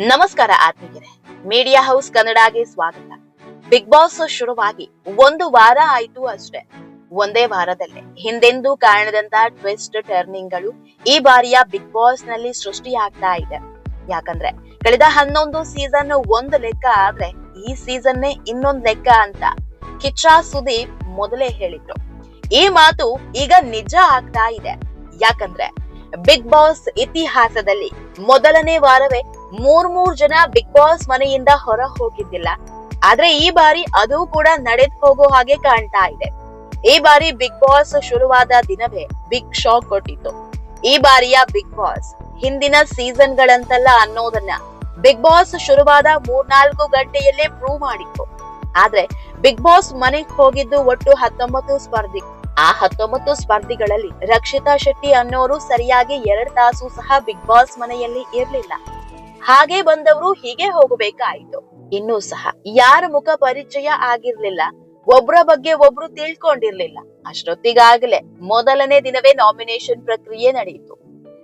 ನಮಸ್ಕಾರ ಆತ್ಮೀಯರೇ. Media house ಕನ್ನಡಗೆ ಸ್ವಾಗತ. ಬಿಗ್ ಬಾಸ್ ಶುರುವಾಗಿ ಒಂದು ವಾರ ಆಯ್ತು ಅಷ್ಟೇ. ಒಂದೇ ವಾರದಲ್ಲೇ. ಹಿಂದೆಂದೂ ಕಾಣದಂತ ಟ್ವಿಸ್ಟ್ ಟರ್ನಿಂಗ್ಗಳು ಈ ಬಾರಿಯ ಬಿಗ್ ಬಾಸ್ನಲ್ಲಿ ಸೃಷ್ಟಿಯಾಗ್ತಾ ಇದೆ. ಯಾಕಂದ್ರೆ ಕಳೆದ ಹನ್ನೊಂದು ಸೀಸನ್ ಒಂದು ಲೆಕ್ಕ ಆದ್ರೆ ಈ ಸೀಸನ್ನೇ ಇನ್ನೊಂದ್ ಲೆಕ್ಕ ಅಂತ ಕಿಚ್ಚಾ ಸುದೀಪ್ ಮೊದಲೇ ಹೇಳಿದ್ರು. ಈ ಮಾತು ಈಗ ನಿಜ ಆಗ್ತಾ ಇದೆ. ಯಾಕಂದ್ರೆ ಬಿಗ್ ಬಾಸ್ ಇತಿಹಾಸದಲ್ಲಿ ಮೊದಲನೇ ವಾರವೇ ಮೂರ್ ಮೂರ್ ಜನ ಬಿಗ್ ಬಾಸ್ ಮನೆಯಿಂದ ಹೊರ ಹೋಗಿದ್ದಿಲ್ಲ. ಆದ್ರೆ ಈ ಬಾರಿ ಅದು ಕೂಡ ನಡೆದ್ ಹೋಗೋ ಹಾಗೆ ಕಾಣ್ತಾ ಇದೆ. ಈ ಬಾರಿ ಬಿಗ್ ಬಾಸ್ ಶುರುವಾದ ದಿನವೇ ಬಿಗ್ ಶಾಕ್ ಕೊಟ್ಟಿತ್ತು. ಈ ಬಾರಿಯ ಬಿಗ್ ಬಾಸ್ ಹಿಂದಿನ ಸೀಸನ್ ಗಳಂತಲ್ಲ ಅನ್ನೋದನ್ನ ಬಿಗ್ ಬಾಸ್ ಶುರುವಾದ ಮೂರ್ನಾಲ್ಕು ಗಂಟೆಯಲ್ಲೇ ಪ್ರೂವ್ ಮಾಡಿತ್ತು. ಆದ್ರೆ ಬಿಗ್ ಬಾಸ್ ಮನೆಗ್ ಹೋಗಿದ್ದು ಒಟ್ಟು ಹತ್ತೊಂಬತ್ತು ಸ್ಪರ್ಧಿ, ಆ ಹತ್ತೊಂಬತ್ತು ಸ್ಪರ್ಧಿಗಳಲ್ಲಿ ರಕ್ಷಿತಾ ಶೆಟ್ಟಿ ಅನ್ನೋರು ಸರಿಯಾಗಿ ಎರಡ್ ತಾಸು ಸಹ ಬಿಗ್ ಬಾಸ್ ಮನೆಯಲ್ಲಿ ಇರ್ಲಿಲ್ಲ. ಹಾಗೆ ಬಂದವರು ಹೀಗೆ ಹೋಗಬೇಕಾಯಿತು. ಇನ್ನೂ ಸಹ ಯಾರ ಮುಖ ಪರಿಚಯ ಆಗಿರ್ಲಿಲ್ಲ, ಒಬ್ರ ಬಗ್ಗೆ ಒಬ್ರು ತಿಳ್ಕೊಂಡಿರ್ಲಿಲ್ಲ. ಅಷ್ಟೊತ್ತಿಗಾಗಲೇ ಮೊದಲನೇ ದಿನವೇ ನಾಮಿನೇಷನ್ ಪ್ರಕ್ರಿಯೆ ನಡೆಯಿತು.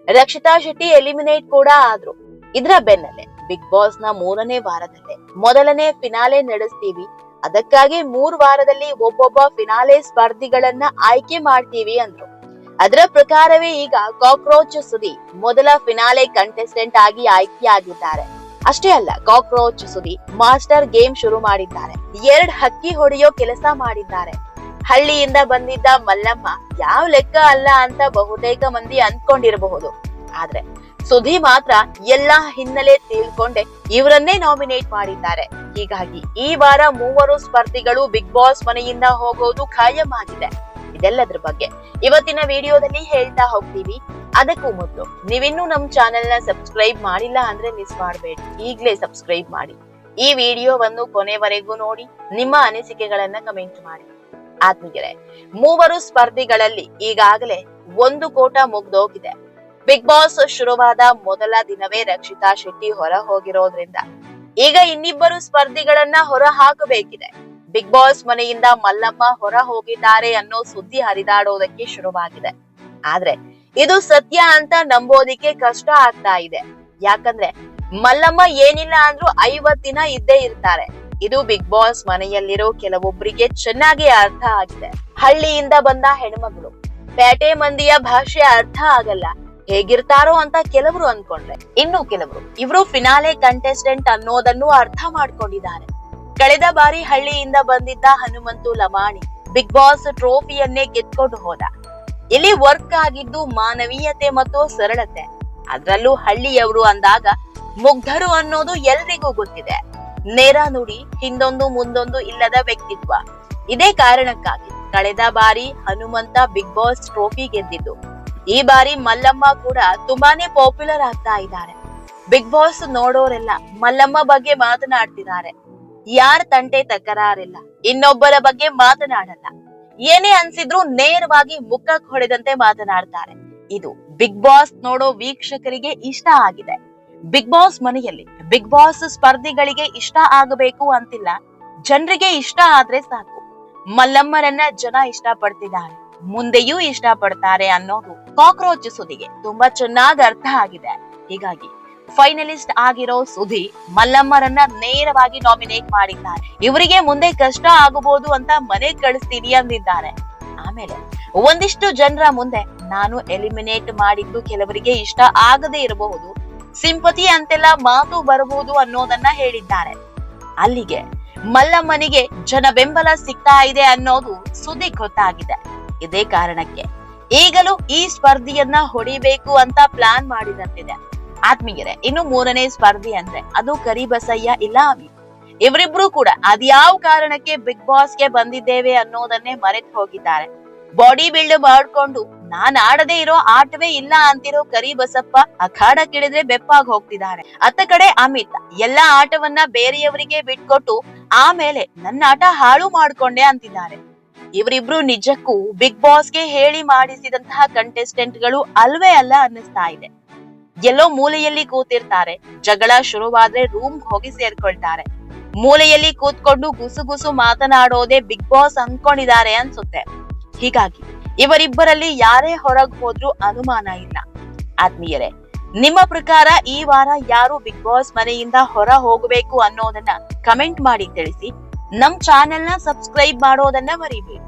ರಕ್ಷಿತಾ ಶೆಟ್ಟಿ ಎಲಿಮಿನೇಟ್ ಕೂಡ ಆದ್ರು. ಇದ್ರ ಬೆನ್ನಲ್ಲೇ ಬಿಗ್ ಬಾಸ್ನ ಮೂರನೇ ವಾರದಲ್ಲೇ ಮೊದಲನೇ ಫಿನಾಲೆ ನಡೆಸ್ತೀವಿ. ಅದಕ್ಕಾಗಿ ಮೂರ್ ವಾರದಲ್ಲಿ ಒಬ್ಬೊಬ್ಬ ಫಿನಾಲೆ ಸ್ಪರ್ಧಿಗಳನ್ನ ಆಯ್ಕೆ ಮಾಡ್ತೀವಿ ಅಂದ್ರು. ಅದರ ಪ್ರಕಾರವೇ ಈಗ ಕಾಕ್ರೋಚ್ ಸುದಿ ಮೊದಲ ಫಿನಾಲೆ ಕಂಟೆಸ್ಟೆಂಟ್ ಆಗಿ ಆಯ್ಕೆಯಾಗಿದ್ದಾರೆ. ಅಷ್ಟೇ ಅಲ್ಲ, ಕಾಕ್ರೋಚ್ ಸುದಿ ಮಾಸ್ಟರ್ ಗೇಮ್ ಶುರು ಮಾಡಿದ್ದಾರೆ. ಎರಡ್ ಹಕ್ಕಿ ಹೊಡೆಯೋ ಕೆಲಸ ಮಾಡಿದ್ದಾರೆ. ಹಳ್ಳಿಯಿಂದ ಬಂದಿದ್ದ ಮಲ್ಲಮ್ಮ ಯಾವ ಲೆಕ್ಕ ಅಲ್ಲ ಅಂತ ಬಹುತೇಕ ಮಂದಿ ಅಂದ್ಕೊಂಡಿರಬಹುದು. ಆದ್ರೆ ಸುಧಿ ಮಾತ್ರ ಎಲ್ಲಾ ಹಿನ್ನೆಲೆ ತಿಳ್ಕೊಂಡೆ ಇವರನ್ನೇ ನಾಮಿನೇಟ್ ಮಾಡಿದ್ದಾರೆ. ಹೀಗಾಗಿ ಈ ವಾರ ಮೂವರು ಸ್ಪರ್ಧಿಗಳು ಬಿಗ್ ಬಾಸ್ ಮನೆಯಿಂದ ಹೋಗೋದು ಖಾಯಂ ಆಗಿದೆ. ಇದೆಲ್ಲದ್ರ ಬಗ್ಗೆ ಇವತ್ತಿನ ವಿಡಿಯೋದಲ್ಲಿ ಹೇಳ್ತಾ ಹೋಗ್ತೀವಿ. ಅದಕ್ಕೂ ಮೊದಲು ನೀವಿನ್ನೂ ನಮ್ ಚಾನೆಲ್ನ ಸಬ್ಸ್ಕ್ರೈಬ್ ಮಾಡಿಲ್ಲ ಅಂದ್ರೆ ಮಿಸ್ ಮಾಡಬೇಡಿ. ಈಗ್ಲೇ ಸಬ್ಸ್ಕ್ರೈಬ್ ಮಾಡಿ. ಈ ವಿಡಿಯೋವನ್ನು ಕೊನೆವರೆಗೂ ನೋಡಿ, ನಿಮ್ಮ ಅನಿಸಿಕೆಗಳನ್ನ ಕಮೆಂಟ್ ಮಾಡಿ. ಆತ್ಮೀಯರೇ, ಮೂವರು ಸ್ಪರ್ಧಿಗಳಲ್ಲಿ ಈಗಾಗಲೇ ಒಂದು ಕೋಟ ಮುಗ್ದೋಗಿದೆ. ಬಿಗ್ ಬಾಸ್ ಶುರುವಾದ ಮೊದಲ ದಿನವೇ ರಕ್ಷಿತಾ ಶೆಟ್ಟಿ ಹೊರ ಹೋಗಿರೋದ್ರಿಂದ. ಈಗ ಇನ್ನಿಬ್ಬರು ಸ್ಪರ್ಧಿಗಳನ್ನ ಹೊರ ಹಾಕಬೇಕಿದೆ. ಬಿಗ್ ಬಾಸ್ ಮನೆಯಿಂದ ಮಲ್ಲಮ್ಮ ಹೊರ ಹೋಗಿದ್ದಾರೆ ಅನ್ನೋ ಸುದ್ದಿ ಹರಿದಾಡೋದಕ್ಕೆ ಶುರುವಾಗಿದೆ. ಆದ್ರೆ ಇದು ಸತ್ಯ ಅಂತ ನಂಬೋದಿಕ್ಕೆ ಕಷ್ಟ ಆಗ್ತಾ ಇದೆ. ಯಾಕಂದ್ರೆ ಮಲ್ಲಮ್ಮ ಏನಿಲ್ಲ ಅಂದ್ರೂ ಐವತ್ ದಿನ ಇದ್ದೇ ಇರ್ತಾರೆ. ಇದು ಬಿಗ್ ಬಾಸ್ ಮನೆಯಲ್ಲಿರೋ ಕೆಲವೊಬ್ಬರಿಗೆ ಚೆನ್ನಾಗಿ ಅರ್ಥ ಆಗಿದೆ. ಹಳ್ಳಿಯಿಂದ ಬಂದ ಹೆಣ್ಮಗಳು, ಪೇಟೆ ಮಂದಿಯ ಭಾಷೆ ಅರ್ಥ ಆಗಲ್ಲ. ಹೇಗಿರ್ತಾರೋ ಅಂತ ಕೆಲವರು ಅನ್ಕೊಂಡ್ರೆ. ಇನ್ನು ಕೆಲವರು, ಇವರು ಫಿನಾಲೆ ಕಂಟೆಸ್ಟೆಂಟ್ ಅನ್ನೋದನ್ನು ಅರ್ಥ ಮಾಡ್ಕೊಂಡಿದ್ದಾರೆ. ಕಳೆದ ಬಾರಿ ಹಳ್ಳಿಯಿಂದ ಬಂದಿದ್ದ ಹನುಮಂತು ಲಮಾಣಿ ಬಿಗ್ ಬಾಸ್ ಟ್ರೋಫಿಯನ್ನೇ ಗೆದ್ಕೊಂಡು ಹೋದ. ಇಲ್ಲಿ ವರ್ಕ್ ಆಗಿದ್ದು ಮಾನವೀಯತೆ ಮತ್ತು ಸರಳತೆ. ಅದರಲ್ಲೂ ಹಳ್ಳಿಯವರು ಅಂದಾಗ ಮುಗ್ಧರು ಅನ್ನೋದು ಎಲ್ರಿಗೂ ಗೊತ್ತಿದೆ. ನೇರ ನುಡಿ, ಹಿಂದೊಂದು ಮುಂದೊಂದು ಇಲ್ಲದ ವ್ಯಕ್ತಿತ್ವ. ಇದೇ ಕಾರಣಕ್ಕಾಗಿ ಕಳೆದ ಬಾರಿ ಹನುಮಂತ ಬಿಗ್ ಬಾಸ್ ಟ್ರೋಫಿ ಗೆದ್ದಿದ್ದು. ಈ ಬಾರಿ ಮಲ್ಲಮ್ಮ ಕೂಡ ತುಂಬಾನೇ ಪಾಪ್ಯುಲರ್ ಆಗ್ತಾ ಇದ್ದಾರೆ. ಬಿಗ್ ಬಾಸ್ ನೋಡೋರೆಲ್ಲ ಮಲ್ಲಮ್ಮ ಬಗ್ಗೆ ಮಾತನಾಡ್ತಿದ್ದಾರೆ. ಯಾರ ತಂಟೆ ತಕರಾರಿಲ್ಲ. ಇನ್ನೊಬ್ಬರ ಬಗ್ಗೆ ಮಾತನಾಡಲ್ಲ. ಏನೇ ಅನ್ಸಿದ್ರು ನೇರವಾಗಿ ಮುಖಕ್ಕೆ ಹೊಡೆದಂತೆ ಮಾತನಾಡ್ತಾರೆ. ಇದು ಬಿಗ್ ಬಾಸ್ ನೋಡೋ ವೀಕ್ಷಕರಿಗೆ ಇಷ್ಟ ಆಗಿದೆ. ಬಿಗ್ ಬಾಸ್ ಮನೆಯಲ್ಲಿ ಬಿಗ್ ಬಾಸ್ ಸ್ಪರ್ಧಿಗಳಿಗೆ ಇಷ್ಟ ಆಗಬೇಕು ಅಂತಿಲ್ಲ. ಜನರಿಗೆ ಇಷ್ಟ ಆದ್ರೆ ಸಾಕು. ಮಲ್ಲಮ್ಮರನ್ನ ಜನ ಇಷ್ಟ ಪಡ್ತಿದ್ದಾರೆ ಮುಂದೆಯೂ ಇಷ್ಟ ಪಡ್ತಾರೆ ಅನ್ನೋದು ಕಾಕ್ರೋಚ್ ಸುದಿಗೆ ತುಂಬಾ ಚೆನ್ನಾಗಿ ಅರ್ಥ ಆಗಿದೆ. ಹೀಗಾಗಿ ಫೈನಲಿಸ್ಟ್ ಆಗಿರೋ ಸುಧಿ ಮಲ್ಲಮ್ಮರನ್ನ ನೇರವಾಗಿ ನಾಮಿನೇಟ್ ಮಾಡಿದ್ದಾರೆ. ಇವರಿಗೆ ಮುಂದೆ ಕಷ್ಟ ಆಗಬಹುದು ಅಂತ ಮನೆ ಕಳಿಸ್ತೀನಿ ಅಂದಿದ್ದಾರೆ. ಆಮೇಲೆ ಒಂದಿಷ್ಟು ಜನರ ಮುಂದೆ ನಾನು ಎಲಿಮಿನೇಟ್ ಮಾಡಿದ್ದು ಕೆಲವರಿಗೆ ಇಷ್ಟ ಆಗದೇ ಇರಬಹುದು, ಸಿಂಪತಿ ಅಂತೆಲ್ಲ ಮಾತು ಬರಬಹುದು ಅನ್ನೋದನ್ನ ಹೇಳಿದ್ದಾರೆ. ಅಲ್ಲಿಗೆ ಮಲ್ಲಮ್ಮನಿಗೆ ಜನ ಬೆಂಬಲ ಸಿಗ್ತಾ ಇದೆ ಅನ್ನೋದು ಸುದ್ದಿ ಗೊತ್ತಾಗಿದೆ. ಇದೇ ಕಾರಣಕ್ಕೆ ಈಗಲೂ ಈ ಸ್ಪರ್ಧೆಯನ್ನ ಹೊಡಿಬೇಕು ಅಂತ ಪ್ಲಾನ್ ಮಾಡಿದಂತಿದೆ. ಆತ್ಮೀಯರೇ, ಇನ್ನು ಮೂರನೇ ಸ್ಪರ್ಧಿ ಅಂದ್ರೆ ಅದು ಕರಿಬಸಯ್ಯ ಇಲ್ಲ ಅಮಿ ಇವರಿಬ್ರು ಕೂಡ ಅದ್ಯಾವ ಕಾರಣಕ್ಕೆ ಬಿಗ್ ಬಾಸ್ಗೆ ಬಂದಿದ್ದೇವೆ ಅನ್ನೋದನ್ನೇ ಮರೆತು ಹೋಗಿದ್ದಾರೆ. ಬಾಡಿ ಬಿಲ್ಡ್ ಮಾಡ್ಕೊಂಡು, ನಾನ್ ಆಡದೆ ಇರೋ ಆಟವೇ ಇಲ್ಲ ಅಂತಿರೋ ಕರಿ ಬಸಪ್ಪ ಅಖಾಡಕ್ಕಿಳಿದ್ರೆ ಬೆಪ್ಪಾಗಿ ಹೋಗ್ತಿದ್ದಾರೆ. ಅತ್ತ ಕಡೆ ಅಮಿತ್, ಎಲ್ಲಾ ಆಟವನ್ನ ಬೇರೆಯವರಿಗೆ ಬಿಟ್ಕೊಟ್ಟು ಆಮೇಲೆ ನನ್ನ ಆಟ ಹಾಳು ಮಾಡ್ಕೊಂಡೆ ಅಂತಿದ್ದಾರೆ. ಇವರಿಬ್ರು ನಿಜಕ್ಕೂ ಬಿಗ್ ಬಾಸ್ಗೆ ಹೇಳಿ ಮಾಡಿಸಿದಂತಹ ಕಂಟೆಸ್ಟೆಂಟ್ಗಳು ಅಲ್ವೇ ಅಲ್ಲ ಅನ್ನಿಸ್ತಾ ಇದೆ. ಎಲ್ಲೋ ಮೂಲೆಯಲ್ಲಿ ಕೂತಿರ್ತಾರೆ. ಜಗಳ ಶುರುವಾದ್ರೆ ರೂಮ್ ಹೋಗಿ ಸೇರ್ಕೊಳ್ತಾರೆ. ಮೂಲೆಯಲ್ಲಿ ಕೂತ್ಕೊಂಡು ಗುಸು ಗುಸು ಮಾತನಾಡೋದೇ ಬಿಗ್ ಬಾಸ್ ಅನ್ಕೊಂಡಿದ್ದಾರೆ ಅನ್ಸುತ್ತೆ. ಹೀಗಾಗಿ ಇವರಿಬ್ಬರಲ್ಲಿ ಯಾರೇ ಹೊರಗ್ ಹೋದ್ರೂ ಅನುಮಾನ ಇಲ್ಲ. ಆತ್ಮೀಯರೇ, ನಿಮ್ಮ ಪ್ರಕಾರ ಈ ವಾರ ಯಾರು ಬಿಗ್ ಬಾಸ್ ಮನೆಯಿಂದ ಹೊರ ಹೋಗಬೇಕು ಅನ್ನೋದನ್ನ ಕಮೆಂಟ್ ಮಾಡಿ ತಿಳಿಸಿ. ನಮ್ ಚಾನೆಲ್ನ ಸಬ್ಸ್ಕ್ರೈಬ್ ಮಾಡೋದನ್ನ ಮರಿಬೇಡಿ.